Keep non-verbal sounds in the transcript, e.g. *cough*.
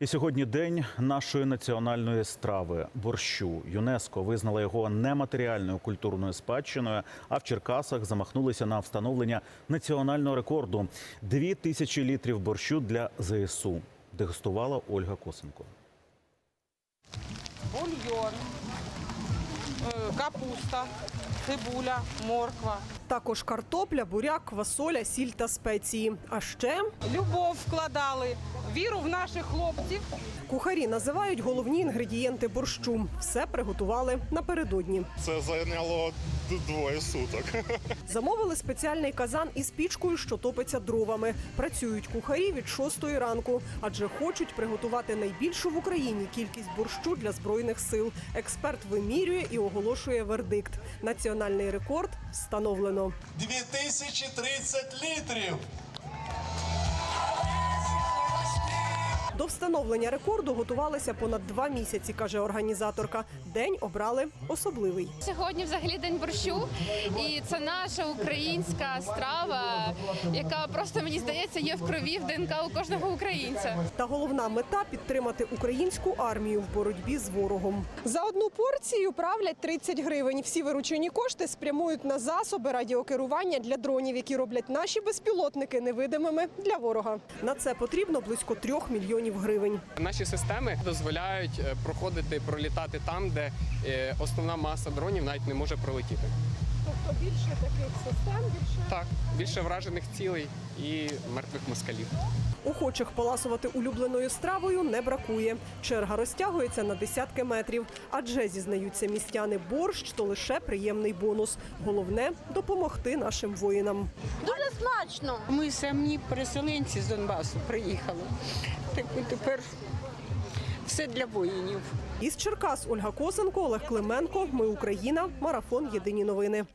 І сьогодні день нашої національної страви борщу. ЮНЕСКО визнала його нематеріальною культурною спадщиною. А в Черкасах замахнулися на встановлення національного рекорду дві тисячі літрів борщу для ЗСУ. Дегустувала Ольга Косенко. бульйон, е, капуста, цибуля, морква. Також картопля, буряк, квасоля, сіль та спеції. А ще Любов вкладали, віру в наших хлопців. кухарі називають головні інгредієнти борщу. Все приготували напередодні. Це зайняло двоє суток. *laughs* Замовили спеціальний казан із пічкою, що топиться дровами. Працюють кухарі від шостої ранку, адже хочуть приготувати найбільшу в Україні кількість борщу для збройних сил. Експерт вимірює і оголошує вердикт. Національний рекорд встановлено. 2030 літрів. До встановлення рекорду готувалися понад два місяці, каже організаторка. День обрали особливий. Сьогодні взагалі день борщу, і це наша українська страва, яка просто мені здається є в крові в ДНК у кожного українця. Та головна мета підтримати українську армію в боротьбі з ворогом. За одну порцію правлять 30 гривень. Всі виручені кошти спрямують на засоби радіокерування для дронів, які роблять наші безпілотники невидимими для ворога. На це потрібно близько трьох мільйонів гривень. Наші системи дозволяють е, проходити, пролітати там, де е, основна маса дронів навіть не може пролетіти. Тобто більше таких систем, більше Так, більше вражених цілей і мертвих москалів. охочих поласувати улюбленою стравою не бракує. Черга розтягується на десятки метрів. Адже зізнаються містяни, борщ то лише приємний бонус. Головне допомогти нашим воїнам. Дуже смачно. Ми самі переселенці з Донбасу приїхали. Так і тепер все для воїнів. Із Черкас Ольга Косенко, Олег Клименко. Ми Україна. Марафон. Єдині новини.